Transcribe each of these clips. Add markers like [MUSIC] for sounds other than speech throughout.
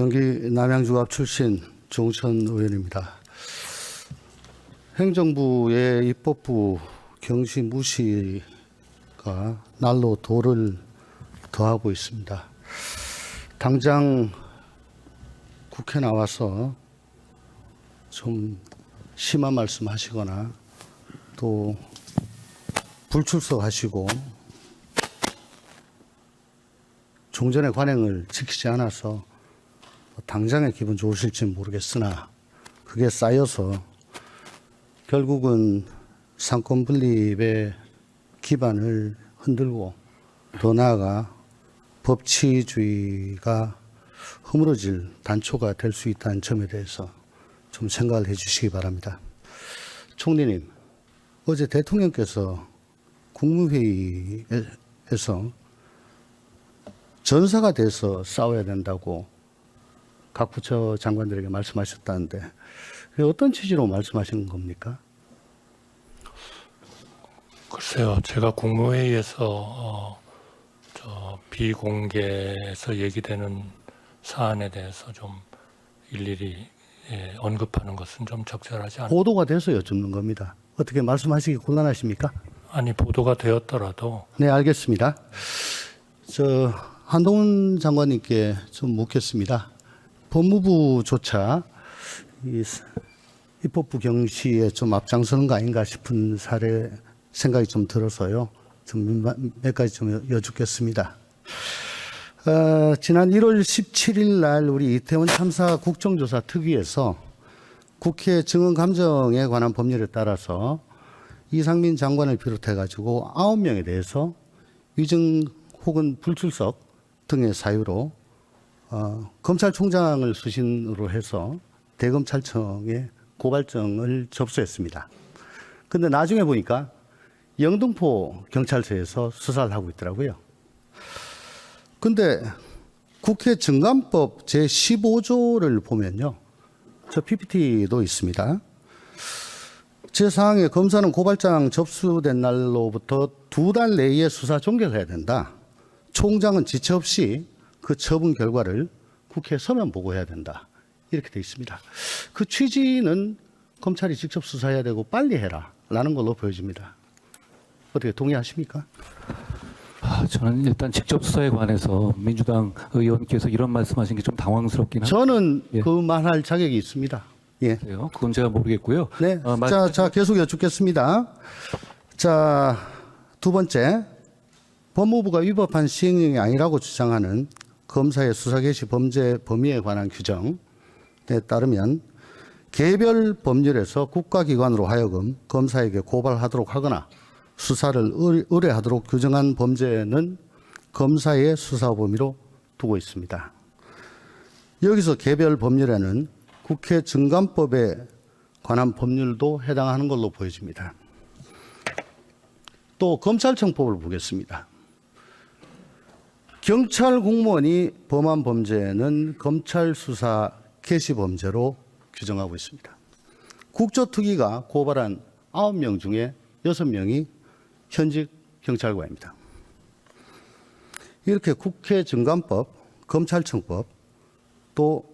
경기 남양주갑 출신 종천 의원입니다. 행정부의 입법부 경시 무시가 날로 도를 더하고 있습니다. 당장 국회 나와서 좀 심한 말씀 하시거나 또 불출석하시고 종전의 관행을 지키지 않아서 당장의 기분 좋으실지 모르겠으나 그게 쌓여서 결국은 상권 분립의 기반을 흔들고 더 나아가 법치주의가 허물어질 단초가 될 수 있다는 점에 대해서 좀 생각을 해 주시기 바랍니다. 총리님, 어제 대통령께서 국무회의에서 전사가 돼서 싸워야 된다고 각 부처 장관들에게 말씀하셨다는데 어떤 취지로 말씀하시는 겁니까? 글쎄요, 제가 국무회의에서 어, 저 비공개에서 얘기되는 사안에 대해서 좀 일일이 예, 언급하는 것은 좀 적절하지 않. 보도가 돼서 여쭙는 겁니다. 어떻게 말씀하시기 곤란하십니까? 아니 보도가 되었더라도 네, 알겠습니다. 저 한동훈 장관님께 좀 묻겠습니다. 법무부조차 이 스- 입법부 경시에 좀 앞장서는 거 아닌가 싶은 사례 생각이 좀 들어서요. 좀 몇 가지 좀 여쭙겠습니다. 어, 지난 1월 17일 날 우리 이태원 참사 국정조사 특위에서 국회 증언 감정에 관한 법률에 따라서 이상민 장관을 비롯해 가지고 아홉 명에 대해서 위증 혹은 불출석 등의 사유로 어, 검찰총장을 수신으로 해서 대검찰청에 고발장을 접수했습니다. 근데 나중에 보니까 영등포 경찰서에서 수사를 하고 있더라고요. 근데 국회 증감법 제15조를 보면요. 저 PPT도 있습니다. 제4항에 검사는 고발장 접수된 날로부터 두 달 내에 수사 종결해야 된다. 총장은 지체 없이 그 처분 결과를 국회에 서면 보고해야 된다. 이렇게 돼 있습니다. 그 취지는 검찰이 직접 수사해야 되고 빨리 해라. 라는 걸로 보여집니다. 어떻게 동의하십니까? 아, 저는 일단 직접 수사에 관해서 민주당 의원께서 이런 말씀하신 게 좀 당황스럽긴 저는 예. 그 말할 자격이 있습니다. 예. 그건 제가 모르겠고요. 네. 어, 말- 자, 자, 계속 여쭙겠습니다. 자, 두 번째. 법무부가 위법한 시행령이 아니라고 주장하는 검사의 수사 개시 범죄 범위에 관한 규정에 따르면 개별 법률에서 국가기관으로 하여금 검사에게 고발하도록 하거나 수사를 의- 의뢰하도록 규정한 범죄는 검사의 수사 범위로 두고 있습니다. 여기서 개별 법률에는 국회 증감법에 관한 법률도 해당하는 걸로 보여집니다. 또 검찰청법을 보겠습니다. 경찰 공무원이 범한 범죄는 검찰 수사 개시 범죄로 규정하고 있습니다. 국조특위가 고발한 9명 중에 6명이 현직 경찰관입니다. 이렇게 국회 증감법, 검찰청법, 또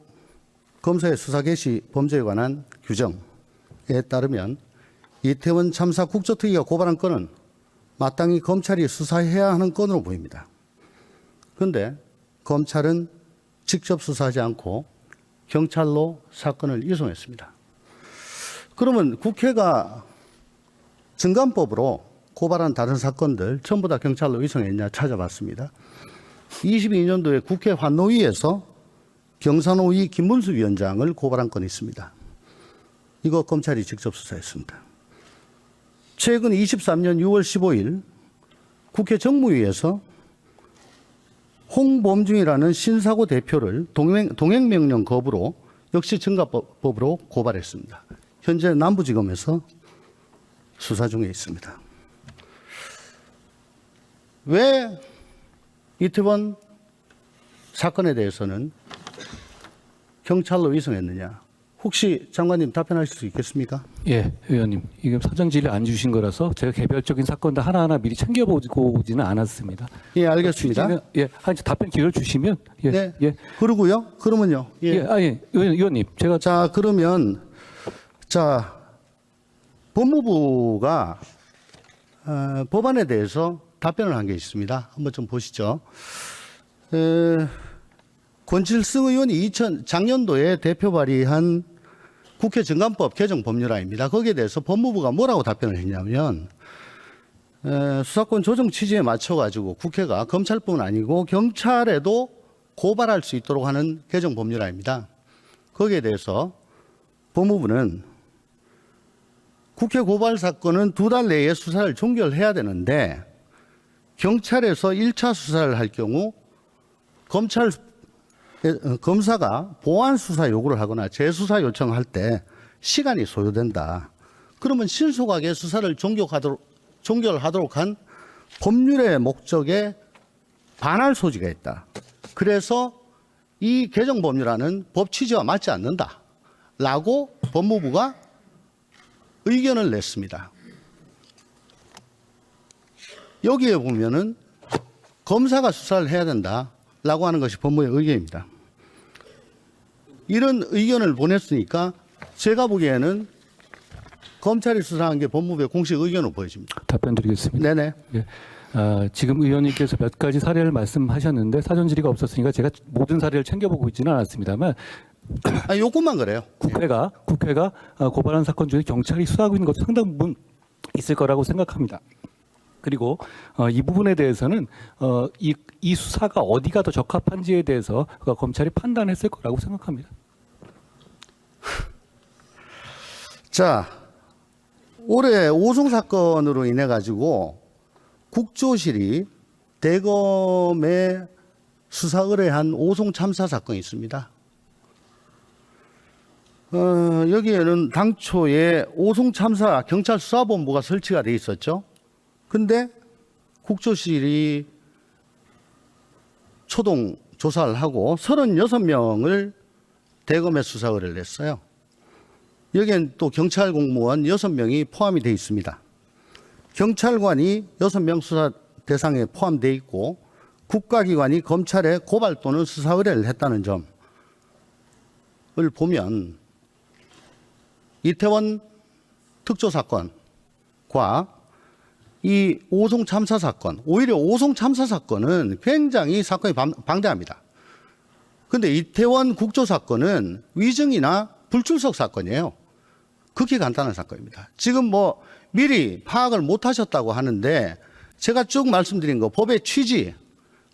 검사의 수사 개시 범죄에 관한 규정에 따르면 이태원 참사 국조특위가 고발한 건은 마땅히 검찰이 수사해야 하는 건으로 보입니다. 그런데 검찰은 직접 수사하지 않고 경찰로 사건을 이송했습니다. 그러면 국회가 증감법으로 고발한 다른 사건들 전부 다 경찰로 이송했냐 찾아봤습니다. 22년도에 국회 환노위에서 경산호위 김문수 위원장을 고발한 건이 있습니다. 이거 검찰이 직접 수사했습니다. 최근 23년 6월 15일 국회 정무위에서 홍범중이라는 신사고 대표를 동행, 동행명령 거부로 역시 증가법으로 고발했습니다. 현재 남부지검에서 수사 중에 있습니다. 왜 이태원 사건에 대해서는 경찰로 이송했느냐? 혹시 장관님 답변하실 수 있겠습니까? 예, 의원님. 이게 사전 질의 안 주신 거라서 제가 개별적인 사건도 하나하나 미리 챙겨보고 오지는 않았습니다. 예, 알겠습니다. 취지는- 예, 한 답변 기회를 주시면 예, 네. 예, 그러고요. 그러면요. 예, 예. 아, 예, 의원, 의원님, 제가 자, 그러면 자 법무부가 어, 법안에 대해서 답변을 한 게 있습니다. 한번 좀 보시죠. 에, 권칠승 의원이 2000 작년도에 대표 발의한 국회 정관법 개정 법률안입니다. 거기에 대해서 법무부가 뭐라고 답변을 했냐면 에, 수사권 조정 취지에 맞춰 가지고 국회가 검찰뿐 아니고 경찰에도 고발할 수 있도록 하는 개정 법률안입니다. 거기에 대해서 법무부는 국회 고발 사건은 두 달 내에 수사를 종결해야 되는데 경찰에서 1차 수사를 할 경우 검찰 어, 검사가 보완 수사 요구를 하거나 재수사 요청할 때 시간이 소요된다. 그러면 신속하게 수사를 종결하도록 종결하도록 한 법률의 목적에 반할 소지가 있다. 그래서 이 개정 법률안은 법 취지와 맞지 않는다. 라고 법무부가 의견을 냈습니다. 여기에 보면은 검사가 수사를 해야 된다 라고 하는 것이 법무의 의견입니다. 이런 의견을 보냈으니까 제가 보기에는 검찰이 수사한 게 법무부의 공식 의견으로 보여집니다. 답변 드리겠습니다. 네네. 예. 아, 지금 의원님께서 몇 가지 사례를 말씀하셨는데 사전 질의가 없었으니까 제가 모든 사례를 챙겨보고 있지는 않았습니다만 아, 요것만 그래요. 국회가 국회가 아, 고발한 사건 중에 경찰이 수사하고 있는 것도 상당 부분 있을 거라고 생각합니다. 그리고 어, 이 부분에 대해서는 어, 이, 이 수사가 어디가 더 적합한지에 대해서 그 검찰이 판단했을 거라고 생각합니다. 자, 올해 오송 사건으로 인해 가지고 국조실이 대검에 수사 의뢰한 오송 참사 사건이 있습니다. 어, 여기에는 당초에 오송 참사 경찰 수사본부가 설치가 돼 있었죠. 근데 국조실이 초동 조사를 하고 36명을 대검에 수사 의뢰를 냈어요. 여기엔 또 경찰 공무원 6명이 포함이 되어 있습니다. 경찰관이 6명 수사 대상에 포함되어 있고 국가기관이 검찰에 고발 또는 수사 의뢰를 했다는 점을 보면 이태원 특조 사건과 이 오송 참사 사건, 오히려 오송 참사 사건은 굉장히 사건이 방- 방대합니다. 근데 이태원 국조 사건은 위증이나 불출석 사건이에요. 극히 간단한 사건입니다. 지금 뭐 미리 파악을 못 하셨다고 하는데 제가 쭉 말씀드린 거 법의 취지,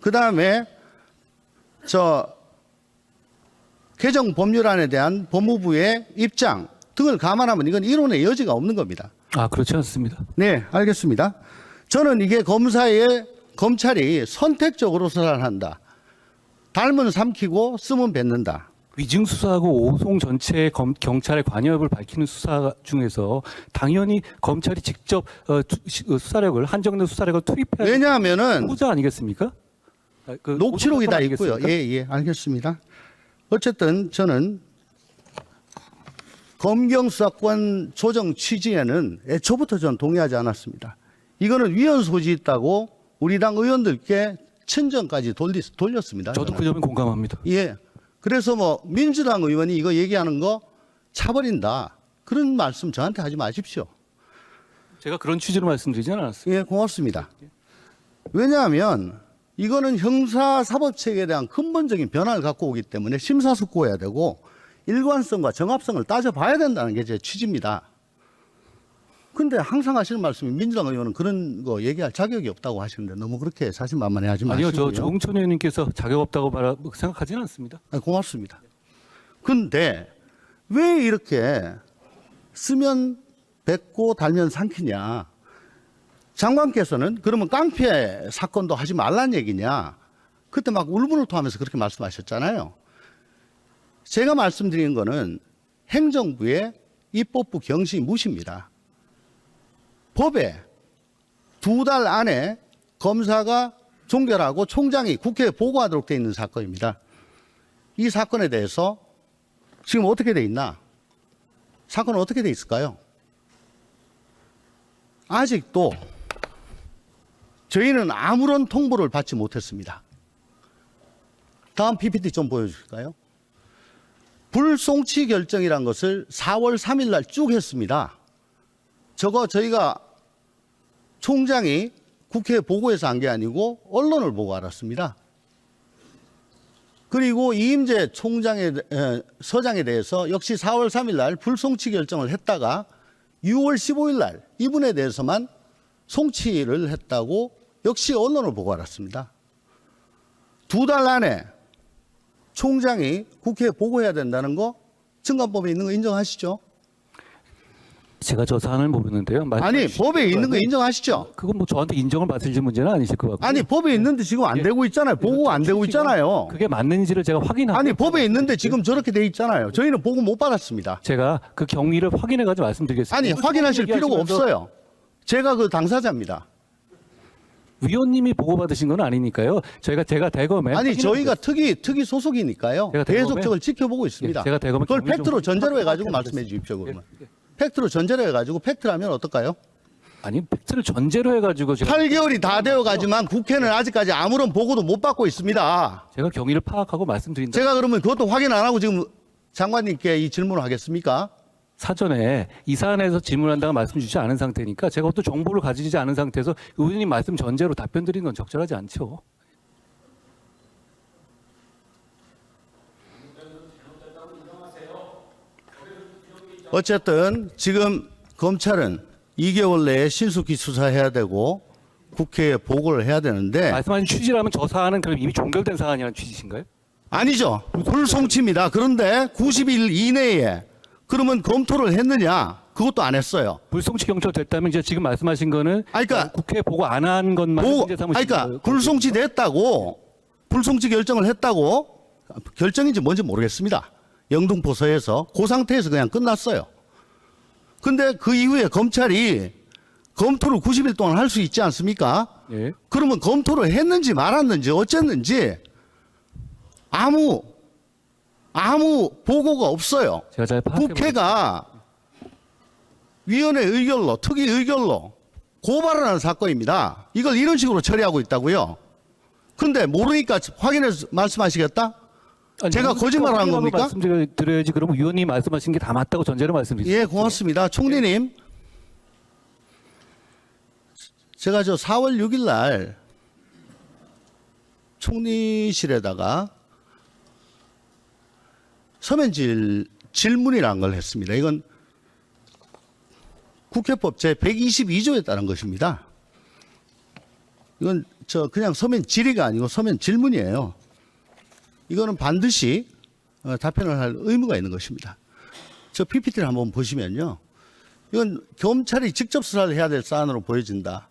그 다음에 저 개정 법률안에 대한 법무부의 입장 등을 감안하면 이건 이론의 여지가 없는 겁니다. 아 그렇지 않습니다. 네, 알겠습니다. 저는 이게 검사의 검찰이 선택적으로 수사를 한다. 닮은 삼키고 쓰면 뱉는다. 위증 수사하고 오송 전체의 검- 경찰의 관여를 밝히는 수사 중에서 당연히 검찰이 직접 어, 투- 시- 어, 수사력을 한정된 수사력을 투입해야 왜냐하면은 후자 아니겠습니까? 아, 그 녹취록이 다 있고요. 아니겠습니까? 예, 예, 알겠습니다. 어쨌든 저는 검경 수사권 조정 취지에는 애초부터 저는 동의하지 않았습니다. 이거는 위헌 소지 있다고 우리 당 의원들께 친정까지 돌리, 돌렸습니다. 저도. 그 점에 공감합니다. 예. 그래서 뭐 민주당 의원이 이거 얘기하는 거 차버린다. 그런 말씀 저한테 하지 마십시오. 제가 그런 취지로 말씀드리지는 않았습니다. 예, 고맙습니다. 왜냐하면 이거는 형사 사법 체계에 대한 근본적인 변화를 갖고 오기 때문에 심사숙고해야 되고 일관성과 정합성을 따져봐야 된다는 게 제 취지입니다. 근데 항상 하시는 말씀이 민주당 의원은 그런 거 얘기할 자격이 없다고 하시는데 너무 그렇게 자신만만해 하지 마시고요. 아니요, 저 조홍천 의원님께서 자격 없다고 말 생각하지는 않습니다. 아, 고맙습니다. 근데 왜 이렇게 쓰면 뱉고 달면 삼키냐? 장관께서는 그러면 깡패 사건도 하지 말란 얘기냐? 그때 막 울분을 토하면서 그렇게 말씀하셨잖아요. 제가 말씀드린 거는 행정부의 입법부 경시 무시입니다. 법에 두 달 안에 검사가 종결하고 총장이 국회에 보고하도록 돼 있는 사건입니다. 이 사건에 대해서 지금 어떻게 돼 있나? 사건은 어떻게 돼 있을까요? 아직도 저희는 아무런 통보를 받지 못했습니다. 다음 PPT 좀 보여주실까요? 불송치 결정이란 것을 4월 3일 날 쭉 했습니다. 저거 저희가 총장이 국회에 보고해서 한 게 아니고 언론을 보고 알았습니다. 그리고 이임재 총장의 에, 서장에 대해서 역시 4월 3일 날 불송치 결정을 했다가 6월 15일 날 이분에 대해서만 송치를 했다고 역시 언론을 보고 알았습니다. 두 달 안에 총장이 국회에 보고해야 된다는 거 증감법에 있는 거 인정하시죠? 제가 저 사안을 모르는데요. 아니 법에 있는 거 인정하시죠? 그건 뭐 저한테 인정을 받을 문제는 아니실 것 같고. 아니 법에 있는데 지금 안 되고 있잖아요. 보고 안 되고 있잖아요. 그게 맞는지를 제가 확인하고 아니 법에 있는데 지금 저렇게 돼 있잖아요. 저희는 보고 못 받았습니다. 제가 그 경위를 확인해 가지고 말씀드리겠습니다. 아니 확인하실 필요가 없어요. 제가 그 당사자입니다. 위원님이 보고 받으신 건 아니니까요. 저희가 제가 대검에 아니 저희가 특위 특위 소속이니까요. 제가 계속 대검에- 저걸 지켜보고 있습니다. 예, 제가 대검에 그걸 경위 좀 팩트로 전제로 해가지고 말씀해. 주십시오. 그러면 예, 예. 팩트로 전제로 해가지고 팩트라면 어떨까요? 아니 팩트를 전제로 해가지고 제가 8개월이 다 되어가지만 국회는 아직까지 아무런 보고도 못 받고 있습니다. 제가 경위를 파악하고 말씀드린다. 제가 그러면 그것도 확인 안 하고 지금 장관님께 이 질문을 하겠습니까? 사전에 이 사안에서 질문한다고 말씀 주지 않은 상태니까 제가 또 정보를 가지지 않은 상태에서 의원님 말씀 전제로 답변 드리는 건 적절하지 않죠. 어쨌든 지금 검찰은 2개월 내에 신속히 수사해야 되고 국회에 보고를 해야 되는데 말씀하신 취지라면 저 사안은 그럼 이미 종결된 사안이라는 취지신가요? 아니죠. 불송치입니다. 그런데 90일 이내에 그러면 검토를 했느냐? 그것도 안 했어요. 불송치 경찰 됐다면 이제 지금 말씀하신 거는 아니, 그러니까 어, 국회 보고 안 한 것만 삼으신 아니, 그러니까 거예요. 불송치 됐다고 불송치 결정을 했다고 결정인지 뭔지 모르겠습니다. 영등포서에서 그 상태에서 그냥 끝났어요. 근데 그 이후에 검찰이 검토를 90일 동안 할 수 있지 않습니까? 예. 그러면 검토를 했는지 말았는지 어쨌는지 아무 아무 보고가 없어요. 제가 잘 국회가 위원회 의결로 특위 의결로 고발을 하는 사건입니다. 이걸 이런 식으로 처리하고 있다고요. 근데 모르니까 확인해서 말씀하시겠다? 제가 거짓말을 한 겁니까? 말씀 드려야지 그러면 위원님 말씀하신 게 다 맞다고 전제로 말씀드리죠. 예, 고맙습니다. 총리님. 제가 저 4월 6일 날 총리실에다가 서면질 질문이라는 걸 했습니다. 이건 국회법 제 122조에 따른 것입니다. 이건 저 그냥 서면 질의가 아니고 서면 질문이에요. 이거는 반드시 어, 답변을 할 의무가 있는 것입니다. 저 PPT를 한번 보시면요. 이건 검찰이 직접 수사를 해야 될 사안으로 보여진다.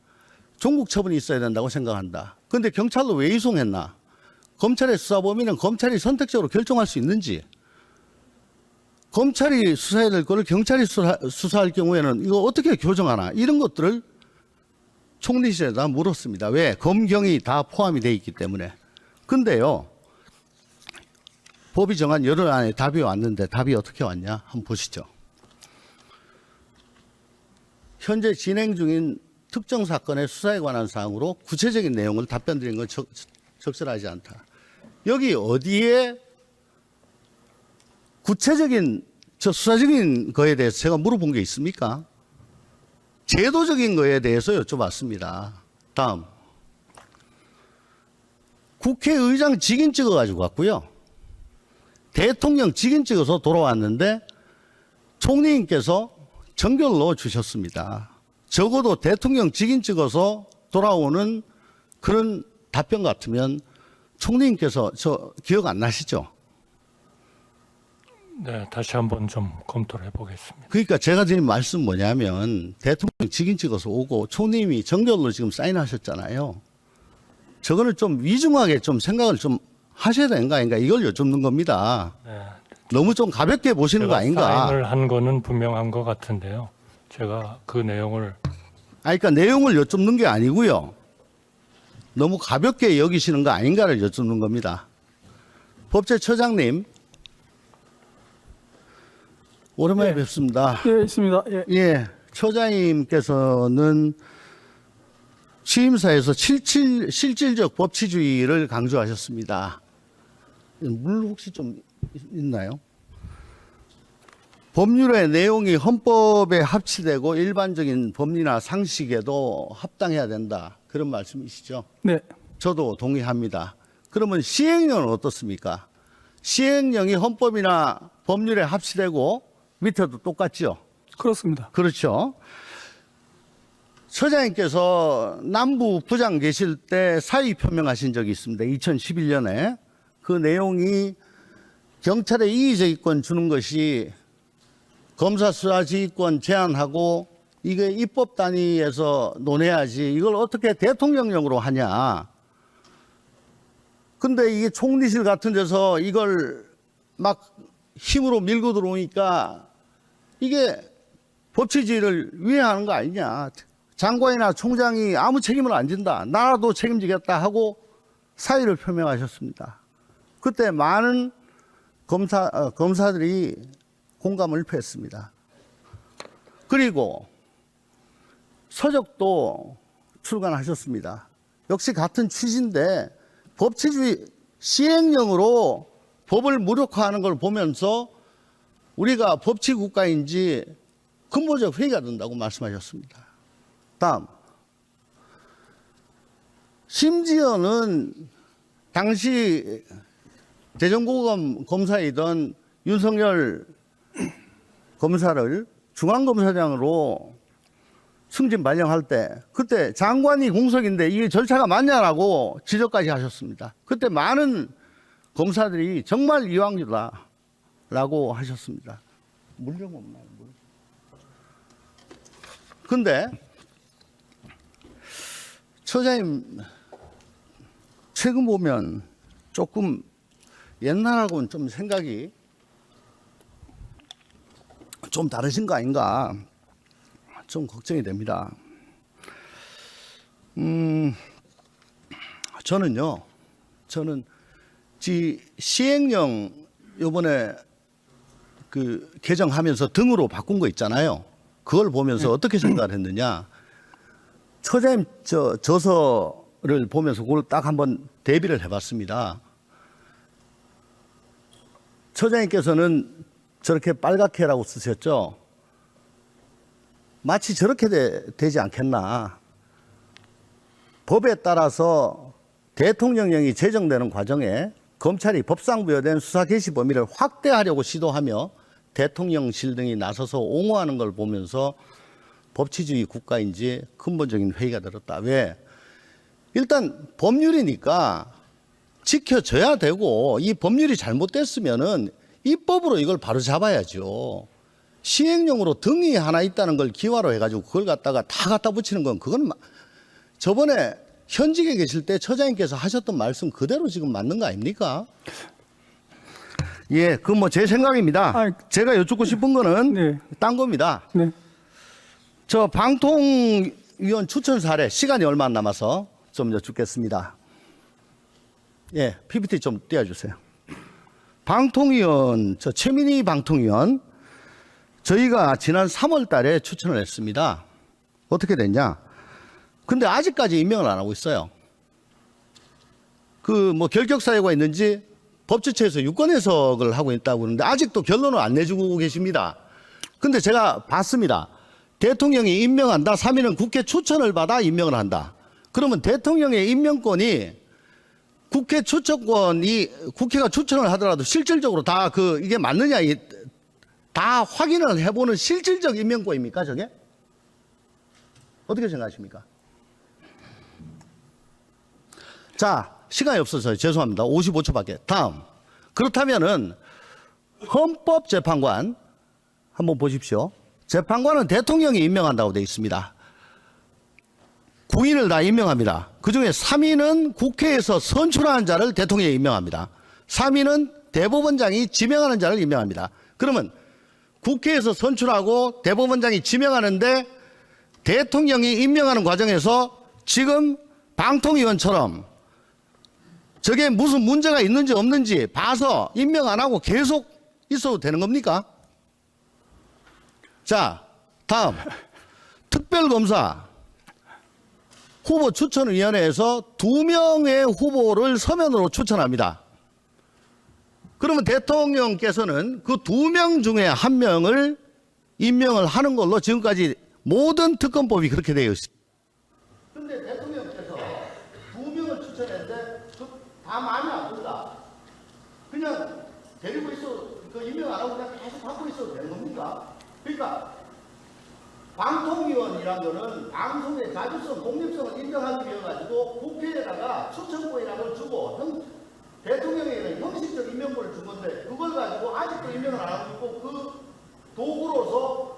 종국 처분이 있어야 된다고 생각한다. 그런데 경찰로 왜 이송했나? 검찰의 수사 범위는 검찰이 선택적으로 결정할 수 있는지, 검찰이 수사해야 될 거를 경찰이 수사, 수사 할 경우에는 이거 어떻게 교정하나? 이런 것들을 총리실에 다 물었습니다. 왜? 검경이 다 포함이 돼 있기 때문에. 근데요, 법이 정한 열흘 안에 답이 왔는데 답이 어떻게 왔냐? 한번 보시죠. 현재 진행 중인 특정 사건의 수사에 관한 사항으로 구체적인 내용을 답변 드린 건 적, 적절하지 않다. 여기 어디에 구체적인 저 수사적인 거에 대해서 제가 물어본 게 있습니까? 제도적인 거에 대해서 여쭤봤습니다. 다음. 국회의장 직인 찍어가지고 왔고요. 대통령 직인 찍어서 돌아왔는데 총리님께서 정결로 주셨습니다. 적어도 대통령 직인 찍어서 돌아오는 그런 답변 같으면 총리님께서 저 기억 안 나시죠? 네, 다시 한번 좀 검토를 해보겠습니다. 그러니까 제가 드린 말씀 뭐냐면 대통령 직인 찍어서 오고 총리님이 정결로 지금 사인하셨잖아요. 저거는 좀 위중하게 좀 생각을 좀 하셔야 되는 거 아닌가 이걸 여쭙는 겁니다. 네, 너무 좀 가볍게 보시는 거 제가 아닌가? 사인을 한 거는 분명한 것 같은데요. 제가 그 내용을 아니, 그러니까 내용을 여쭙는 게 아니고요. 너무 가볍게 여기시는 거 아닌가를 여쭙는 겁니다. 법제처장님, 오랜만에 예. 뵙습니다. 예, 있습니다. 예. 예, 처장님께서는 취임사에서 실질, 실질적 법치주의를 강조하셨습니다. 물 혹시 좀 있- 있나요? 법률의 내용이 헌법에 합치되고 일반적인 법리나 상식에도 합당해야 된다. 그런 말씀이시죠? 네. 저도 동의합니다. 그러면 시행령은 어떻습니까? 시행령이 헌법이나 법률에 합치되고 밑에도 똑같죠? 그렇습니다. 그렇죠. 처장님께서 남부 부장 계실 때 사의 표명하신 적이 있습니다. 2011년에 그 내용이 경찰에 이의제기권 주는 것이 검사 수사 지휘권 제한하고 이게 입법 단위에서 논해야지 이걸 어떻게 대통령령으로 하냐. 근데 이게 총리실 같은 데서 이걸 막 힘으로 밀고 들어오니까 이게 법치주의를 위해하는 거 아니냐. 장관이나 총장이 아무 책임을 안 진다. 나라도 책임지겠다 하고 사의를 표명하셨습니다. 그때 많은 검사, 어, 검사들이 공감을 표했습니다. 그리고 서적도 출간하셨습니다. 역시 같은 취지인데 법치주의 시행령으로 법을 무력화하는 걸 보면서 우리가 법치 국가인지 근본적 회의가 된다고 말씀하셨습니다. 다음. 심지어는 당시 대전고검 검사이던 윤석열 검사를 중앙검사장으로 승진 발령할 때 그때 장관이 공석인데 이게 절차가 맞냐라고 지적까지 하셨습니다. 그때 많은 검사들이 정말 이왕주다 라고 하셨습니다. 물좀 없나요? 물? 근데 처장님 최근 보면 조금 옛날하고는 좀 생각이 좀 다르신 거 아닌가 좀 걱정이 됩니다. 음, 저는요, 저는 지 시행령 요번에 그 개정하면서 등으로 바꾼 거 있잖아요. 그걸 보면서 어떻게 생각을 했느냐. 처장님 저 저서를 보면서 그걸 딱 한번 대비를 해봤습니다. 처장님께서는 저렇게 빨갛게라고 쓰셨죠. 마치 저렇게 되, 지 않겠나. 법에 따라서 대통령령이 제정되는 과정에 검찰이 법상 부여된 수사 개시 범위를 확대하려고 시도하며 대통령실 등이 나서서 옹호하는 걸 보면서 법치주의 국가인지 근본적인 회의가 들었다. 왜? 일단 법률이니까 지켜져야 되고 이 법률이 잘못됐으면은 입법으로 이걸 바로 잡아야죠. 시행령으로 등이 하나 있다는 걸 기화로 해가지고 그걸 갖다가 다 갖다 붙이는 건 그건 마- 저번에 현직에 계실 때 처장님께서 하셨던 말씀 그대로 지금 맞는 거 아닙니까? 예, 그건 뭐 제 생각입니다. 아이, 제가 여쭙고 싶은 거는 네. 딴 겁니다. 네. 저 방통위원 추천 사례 시간이 얼마 안 남아서 좀 여쭙겠습니다. 예, PPT 좀 띄워주세요. 방통위원, 저 최민희 방통위원, 저희가 지난 3월 달에 추천을 했습니다. 어떻게 됐냐? 근데 아직까지 임명을 안 하고 있어요. 그 뭐 결격 사유가 있는지 법제처에서 유권 해석을 하고 있다고 그러는데 아직도 결론을 안 내주고 계십니다. 근데 제가 봤습니다. 대통령이 임명한다. 3위는 국회 추천을 받아 임명을 한다. 그러면 대통령의 임명권이 국회 추천권이 국회가 추천을 하더라도 실질적으로 다 그 이게 맞느냐 이- 다 확인을 해보는 실질적 임명권입니까 저게? 어떻게 생각하십니까? 자 시간이 없어서 죄송합니다. 55초밖에. 다음 그렇다면은 헌법재판관 한번 보십시오. 재판관은 대통령이 임명한다고 되어 있습니다. 9인을 다 임명합니다. 그 중에 3인은 국회에서 선출하는 자를 대통령이 임명합니다. 3인은 대법원장이 지명하는 자를 임명합니다. 그러면 국회에서 선출하고 대법원장이 지명하는데 대통령이 임명하는 과정에서 지금 방통위원처럼 저게 무슨 문제가 있는지 없는지 봐서 임명 안 하고 계속 있어도 되는 겁니까? 자, 다음 특별검사 후보 추천위원회에서 두 명의 후보를 서면으로 추천합니다. 그러면 대통령께서는 그 두 명 중에 한 명을 임명을 하는 걸로 지금까지 모든 특검법이 그렇게 되어 있습니다. 근데 대통령께서 두 명을 추천했는데 마음에 안 든다. 그냥 데리고 있어 그 임명 안 하고 그냥 계속 갖고 있어도 되는 겁니까? 그러니까 방통위원이란 거는 방송의 자주성, 독립성을 인정하기 위해 가지고 국회에다가 추천권이라는 걸 주고 형, 대통령에게는 형식적 임명권을 준 건데 그걸 가지고 아직도 임명을 안 하고 있고 그 도구로서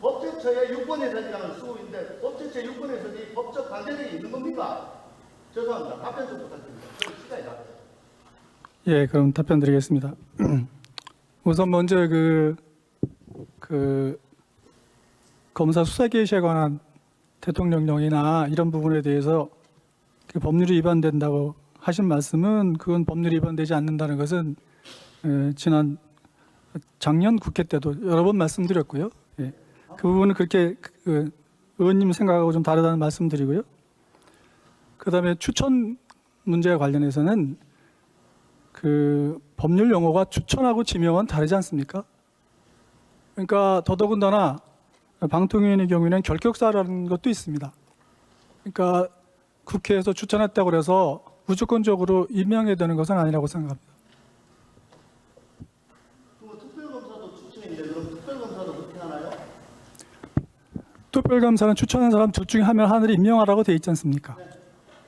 법제처의 유권해석이라는 있는데 법제처 유권해석이 법적 관계력이 있는 겁니까? 죄송합니다. 답변 좀 부탁드립니다. 시간이. 예, 그럼 답변 드리겠습니다. [CLEARS THROAT] 우선 먼저 그, 그, 검사 수사 개시에 관한 대통령령이나 이런 부분에 대해서 그 법률이 위반된다고 하신 말씀은 그건 법률이 위반되지 않는다는 것은 에, 지난 작년 국회 때도 여러 번 말씀드렸고요. 예. 그 부분은 그렇게 그, 그 의원님 생각하고 좀 다르다는 말씀드리고요. 그다음에 추천 문제와 관련해서는 그 법률 용어가 추천하고 지명은 다르지 않습니까? 그러니까 더더군다나 방통위원의 경우에는 결격사라는 것도 있습니다. 그러니까 국회에서 추천했다고 해서 무조건적으로 임명해야 되는 것은 아니라고 생각합니다. 그럼 특별검사도 추천인데 그럼 특별검사도 그렇게 하나요? 특별감사는 추천한 사람 둘 중에 한 명 하늘이 임명하라고 돼 있지 않습니까?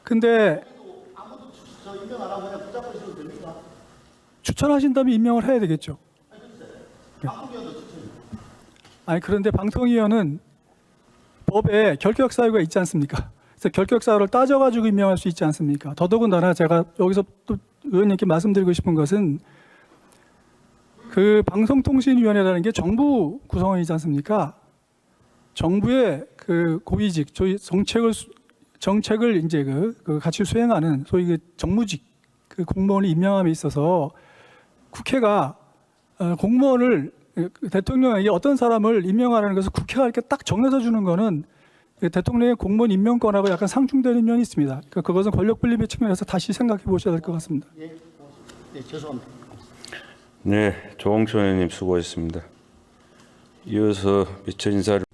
근데? 추천하신다면 임명을 해야 되겠죠. 추천입니다. 아니 그런데 방통위원은 법에 결격 사유가 있지 않습니까? 그래서 결격 사유를 따져가지고 임명할 수 있지 않습니까? 더더군다나 제가 여기서 또 의원님께 말씀드리고 싶은 것은 그 방송통신위원회라는 게 정부 구성원이지 않습니까? 정부의 그 고위직, 저희 정책을 수- 정책을 이제 그, 그 같이 수행하는 소위 그 정무직 그 공무원을 임명함에 있어서 국회가 어, 공무원을 그 대통령에게 어떤 사람을 임명하라는 것을 국회가 이렇게 딱 정해서 주는 거는 그 대통령의 공무원 임명권하고 약간 상충되는 면이 있습니다. 그러니까 그것은 권력 분립의 측면에서 다시 생각해 보셔야 될 것 같습니다. 예, 예 죄송합니다. 네, 조홍천 의원님 수고하셨습니다. 이어서 미처 인사를